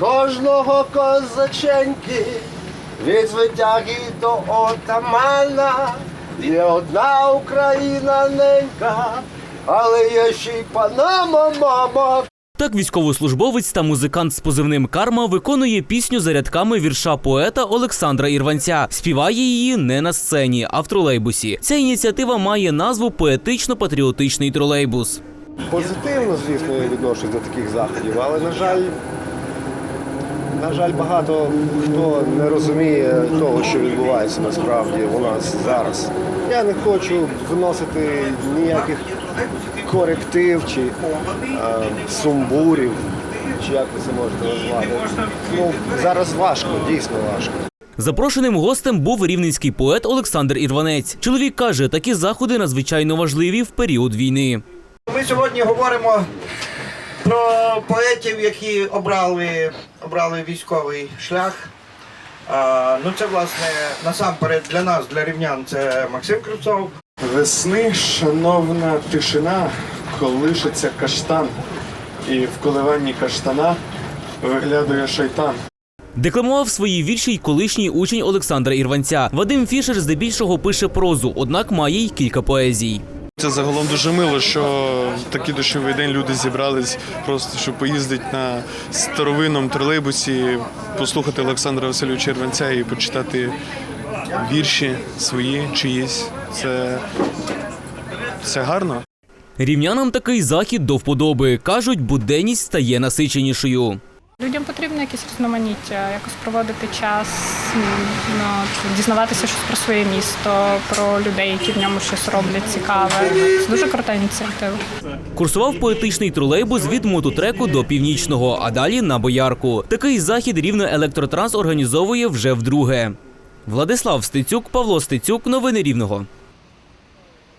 кожного козаченьки, від звитяги до отамана. Є одна Україна ненька, але є ще й Панама, мама. Так військовослужбовець та музикант з позивним Карма виконує пісню за рядками вірша поета Олександра Ірванця. Співає її не на сцені, а в тролейбусі. Ця ініціатива має назву Поетично-патріотичний тролейбус. Позитивно, звісно, я відношусь до таких заходів, але, на жаль, на жаль, багато хто не розуміє того, що відбувається насправді у нас зараз. Я не хочу вносити ніяких коректив чи е, сумбурів, чи як ви це можете назвати. Ну, зараз важко, дійсно важко. Запрошеним гостем був рівненський поет Олександр Ірванець. Чоловік каже, такі заходи надзвичайно важливі в період війни. Ми сьогодні говоримо про поетів, які обрали, обрали військовий шлях. А, ну це власне насамперед для нас, для рівнян, це Максим Кривцов. Весни, шановна тишина, колишиться каштан, і в коливанні каштана виглядує шайтан. Декламував свої вірші й колишній учень Олександра Ірванця. Вадим Фішер здебільшого пише прозу, однак має й кілька поезій. Це загалом дуже мило, що в такий дощовий день люди зібрались просто, щоб поїздити на старовинному тролейбусі, послухати Олександра Васильовича Червенця і почитати вірші свої, чиїсь. Це, це гарно. Рівнянам такий захід до вподоби. Кажуть, буденність стає насиченішою. Людям потрібно якесь різноманіття, якось проводити час, ну, дізнаватися щось про своє місто, про людей, які в ньому щось роблять цікаве. Це дуже крута ініціатива. Курсував поетичний тролейбус від мототреку до північного, а далі на боярку. Такий захід рівно електротранс організовує вже вдруге. Владислав Стецюк, Павло Стецюк, новини рівного.